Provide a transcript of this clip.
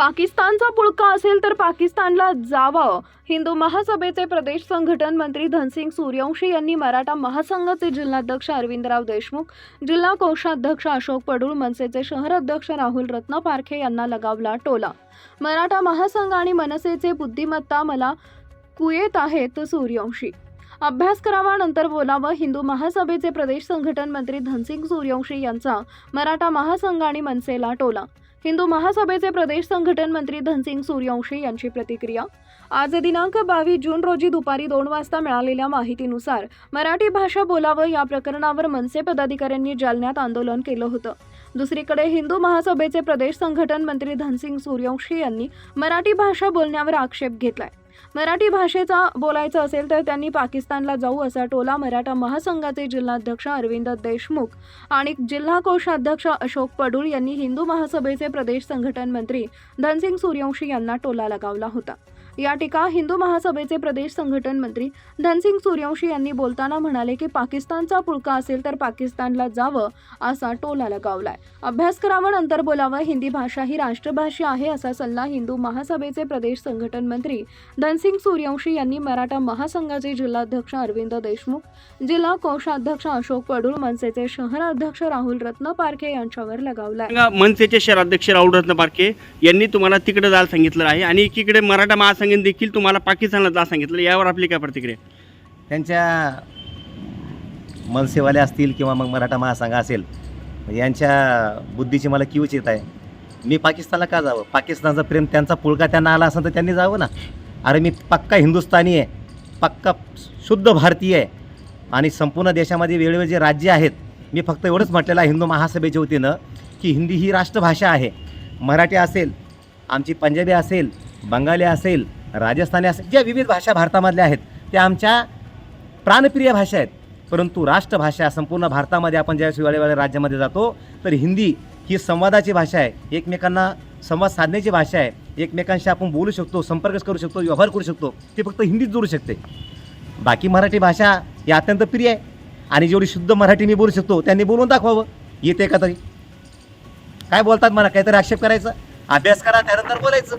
पाकिस्तानचा पुळका असेल तर पाकिस्तानला जावं. हिंदू महासभेचे प्रदेश संघटन मंत्री धनसिंग सूर्यवंशी यांनी मराठा महासंघाचे जिल्हाध्यक्ष अरविंदराव देशमुख जिल्हा कोषाध्यक्ष अशोक पडूळ मनसेचे शहर अध्यक्ष राहुल रत्नपारखे यांना लगावला टोला. मराठा महासंघ आणि मनसेचे बुद्धिमत्ता मला कुयेत आहेत सूर्यवंशी. अभ्यास करावा नंतर बोलावं. हिंदू महासभेचे प्रदेश संघटन मंत्री धनसिंग सूर्यवंशी यांचा मराठा महासंघ आणि मनसेला टोला. हिंदू महासभेचे प्रदेश संघटन मंत्री धनसिंग सूर्यवंशी यांची प्रतिक्रिया. आज दिनांक बावीस जून रोजी दुपारी दोन वाजता मिळालेल्या माहितीनुसार मराठी भाषा बोलावं या प्रकरणावर मनसे पदाधिकाऱ्यांनी जालन्यात आंदोलन केलं होतं. दुसरीकडे हिंदू महासभेचे प्रदेश संघटन मंत्री धनसिंग सूर्यवंशी यांनी मराठी भाषा बोलण्यावर आक्षेप घेतलाय. मराठी भाषेचा बोलायचं असेल तर त्यांनी पाकिस्तानला जाऊ असा टोला मराठा महासंघाचे जिल्हाध्यक्ष अरविंद देशमुख आणि जिल्हा कोषाध्यक्ष अशोक पडूळ यांनी हिंदू महासभेचे प्रदेश संघटन मंत्री धनसिंग सूर्यवंशी यांना टोला लगावला होता. या टीका हिंदू महासभेचे प्रदेश संघटन मंत्री धनसिंग सूर्यवंशी यांनी बोलताना म्हणाले की पाकिस्तानचा पुळका असेल तर पाकिस्तानला जावं असा टोला लगावलाय. अभ्यास करावा नंतर बोलावं. हिंदी भाषा ही राष्ट्रभाषा आहे असा सल्ला हिंदू महासभेचे प्रदेश संघटन मंत्री धनसिंग सूर्यवंशी यांनी मराठा महासंघाचे जिल्हाध्यक्ष अरविंद देशमुख जिल्हा कोषाध्यक्ष अशोक पडूळ मनसेचे शहर अध्यक्ष राहुल रत्न पारखे यांच्यावर लगावलाय. सांगा मनसेचे शहराध्यक्ष राहुल रत्न पारखे यांनी तुम्हाला तिकडे जायला सांगितलं आहे आणि एकीकडे मराठा महासंघाने देखील तुम्हाला पाकिस्तानला जा सांगितलं. यावर आपली काय प्रतिक्रिया त्यांच्या मनसेवाले असतील किंवा मग मराठा महासंघ असेल यांच्या बुद्धीची मला किवच येत आहे. मी पाकिस्तानला का जावं? पाकिस्तानचं प्रेम त्यांचा पुळका त्यांना आला असेल तर त्यांनी जावं ना? अरे मी पक्का हिंदुस्थानी आहे पक्का शुद्ध भारतीय आहे. आणि संपूर्ण देशामध्ये वेगवेगळे जे राज्य आहेत मी फक्त एवढंच म्हटलेलं आहे हिंदू महासभेच्या वतीनं की हिंदी ही राष्ट्रभाषा आहे. मराठी असेल आमची पंजाबी असेल बंगाली असेल राजस्थानी असेल ज्या विविध भाषा भारतामधल्या आहेत त्या आमच्या प्राणप्रिय भाषा आहेत. परंतु राष्ट्रभाषा संपूर्ण भारतामध्ये आपण ज्या वेगवेगळ्या राज्यामध्ये जातो तर हिंदी ही संवादाची भाषा आहे एकमेकांना संवाद साधण्याची भाषा आहे. एकमेकांशी आपण बोलू शकतो संपर्क करू शकतो व्यवहार करू शकतो ते फक्त हिंदीत जोडू शकते. बाकी मराठी भाषा ही अत्यंत प्रिय आहे. आणि जेवढी शुद्ध मराठी मी बोलू शकतो त्यांनी बोलून दाखवावं. येते का तरी? काय बोलतात मला? काहीतरी आक्षेप करायचा? अभ्यास करा त्यानंतर बोलायचं.